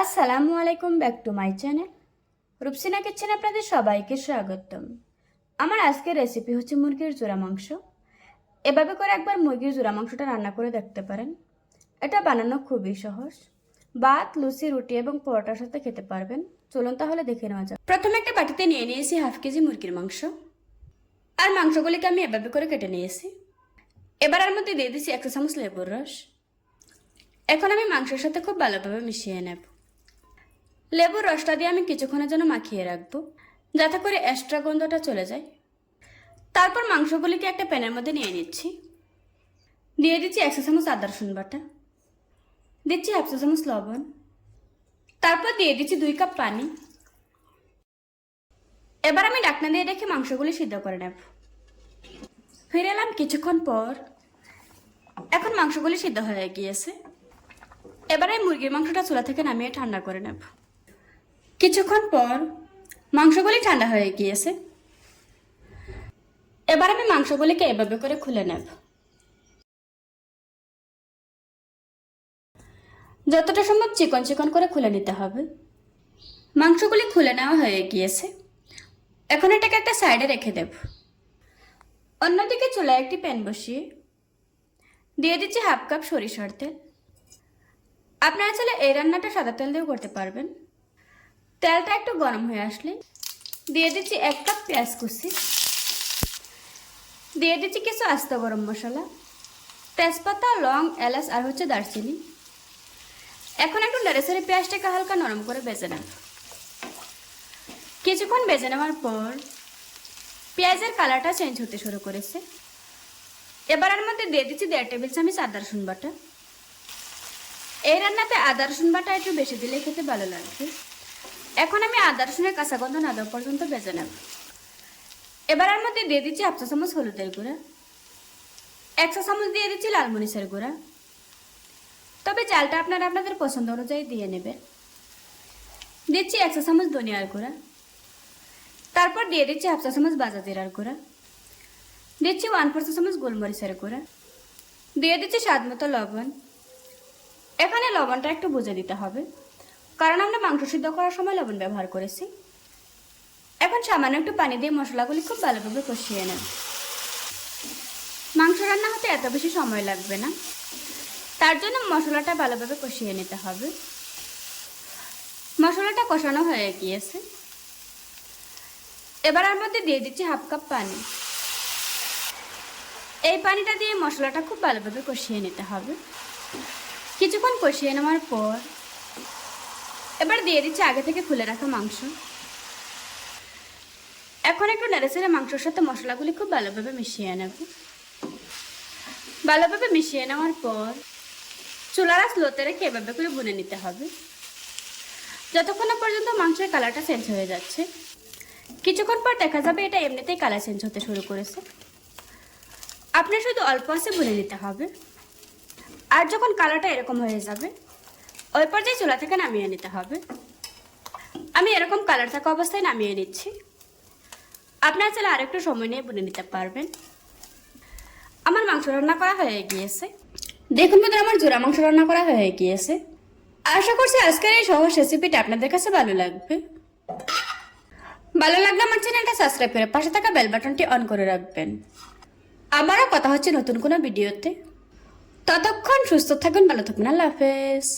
আসসালামু আলাইকুম, back to my channel. Rupsina kitchen আপনাদের সবাইকে স্বাগতম। আমার আজকের রেসিপি হচ্ছে মুরগির জোড়া মাংস। এভাবে করে একবার মুরগির জোড়া মাংসটা রান্না করে দেখতে পারেন। এটা বানানো খুবই সহজ। ভাত, লুচি, রুটি এবং পরোটার সাথে খেতে পারবেন। চলুন তাহলে দেখে নেওয়া যাক। প্রথমে একটা বাটিতে নিয়ে নিয়েছি হাফ কেজি মুরগির মাংস। আর মাংসগুলিকে আমি এভাবে করে কেটে নিয়েছি। এবার এর মধ্যে দিয়ে দিচ্ছি একশো চামচ লেবুর রস। এখন আমি মাংসের সাথে খুব ভালোভাবে মিশিয়ে নেব। লেবুর রসটা দিয়ে আমি কিছুক্ষণের জন্য মাখিয়ে রাখব, যাতে করে এক্সট্রা গন্ধটা চলে যায়। তারপর মাংসগুলিকে একটা প্যানের মধ্যে নিয়ে নিচ্ছি। দিয়ে দিচ্ছি একশো চামচ আদা রসুন বাটা, দিচ্ছি একশো চামচ লবণ, তারপর দিয়ে দিচ্ছি দুই কাপ পানি। এবার আমি ডাকনা দিয়ে রেখে মাংসগুলি সিদ্ধ করে নেব। ফিরে এলাম কিছুক্ষণ পর। এখন মাংসগুলি সিদ্ধ হয়ে গিয়েছে। এবার এই মুরগির মাংসটা চুলা থেকে নামিয়ে ঠান্ডা করে নেব। কিছুক্ষণ পর মাংসগুলি ঠান্ডা হয়ে গিয়েছে। এবার আমি মাংসগুলিকে এভাবে করে খুলে নেব। যতটা সম্ভব চিকন চিকন করে খুলে নিতে হবে। মাংসগুলি খুলে নেওয়া হয়ে গিয়েছে। এখন এটাকে একটা সাইডে রেখে দেব। অন্যদিকে চুলায় একটি প্যান বসিয়ে দিয়ে দিচ্ছি হাফ কাপ সরিষার তেল। আপনারা চাইলে এই রান্নাটা সাদা তেল দিয়েও করতে পারবেন। তেলটা একটু গরম হয়ে আসলে। দিয়ে দিচ্ছি এক কাপ পেঁয়াজ কুচি। দিয়ে দিচ্ছি কিছু আস্ত গরম মশলা। তেজপাতা, লং, এলাচ আর হচ্ছে দারচিনি। এখন একটু নেড়েসেড়ে পেঁয়াজটাকে হালকা নরম করে বেজে নেব। কিছুক্ষণ বেজে নেওয়ার পর পেঁয়াজের কালারটা চেঞ্জ হতে শুরু করেছে। এবার এর মধ্যে দিয়ে দিচ্ছি দেড় টেবিল চামচ আদা রসুন বাটা। এই রান্নাতে আদা রসুন বাটা একটু বেশি দিলে খেতে ভালো লাগবে। এখন আমি আদা রসুনের কাঁচা গন্ধ না দেওয়া পর্যন্ত বেজে নেব। এবার এর মধ্যে দিয়ে দিচ্ছি চা চামচ হলুদের গুঁড়া, এক চা চামচ দিয়ে দিচ্ছি লাল মরিচের গুঁড়া। তবে চালটা আপনারা আপনাদের পছন্দ অনুযায়ী দিয়ে নেবেন। দিচ্ছি এক চা চামচ ধনিয়ার গুঁড়া, তারপর দিয়ে দিচ্ছি হাফ চা চামচ বাজা জিরার গুঁড়া, দিচ্ছি ওয়ান ফোর চামচ গোলমরিচের গুঁড়া, দিয়ে দিচ্ছি স্বাদ মতো লবণ। এখানে লবণটা একটু বুঝে দিতে হবে। কারণ আমরা মাংস সিদ্ধ করার সময় লবণ ব্যবহার করেছি। এখন সামান্য একটু পানি দিয়ে মশলাগুলি খুব ভালোভাবে কষিয়ে নেব। মাংস রান্না হতে এত বেশি সময় লাগবে না। তার জন্য মশলাটা ভালোভাবে কষিয়ে নিতে হবে। মশলাটা কষানো হয়ে গিয়েছে। এবার আর মধ্যে দিয়ে দিচ্ছি হাফ কাপ পানি। এই পানিটা দিয়ে মশলাটা খুব ভালোভাবে কষিয়ে নিতে হবে। কিছুক্ষণ কষিয়ে নেওয়ার পর এবার দিয়ে দিচ্ছি আগে থেকে খুলে রাখা মাংস। এখন একটু নেড়েচেড়ে মাংসের সাথে মশলাগুলি খুব ভালোভাবে মিশিয়ে নেব। ভালোভাবে মিশিয়ে নেওয়ার পর চুলার স্লোতে রেখে এভাবে করে বুনে নিতে হবে। যতক্ষণ পর্যন্ত মাংসের কালারটা চেঞ্জ হয়ে যাচ্ছে। কিছুক্ষণ পর দেখা যাবে এটা এমনিতেই কালার চেঞ্জ হতে শুরু করেছে। আপনি শুধু অল্প আছে বুনে নিতে হবে। আর যখন কালারটা এরকম হয়ে যাবে ওই পর্যায়ে চুলা থেকে নামিয়ে নিতে হবে। আমি এরকম কালার থাকা অবস্থায় নামিয়ে নিচ্ছি। আপনারা চাইলে আরেকটু সময় নিয়ে বুনে নিতে পারবেন। আমার মাংস রান্না করা হয়ে গিয়েছে। দেখুন বন্ধুরা, আমার জোড়া মাংস রান্না করা হয়ে গিয়েছে। আশা করছি আজকের এই সহজ রেসিপিটা আপনাদের কাছে ভালো লাগবে। ভালো লাগলে আমার চ্যানেলটা সাবস্ক্রাইব করে পাশে থাকা বেল বাটনটি অন করে রাখবেন। আবারও কথা হচ্ছে নতুন কোনো ভিডিওতে ততক্ষণ সুস্থ থাকুন, ভালো থাকুন, আল্লাহ হাফেজ।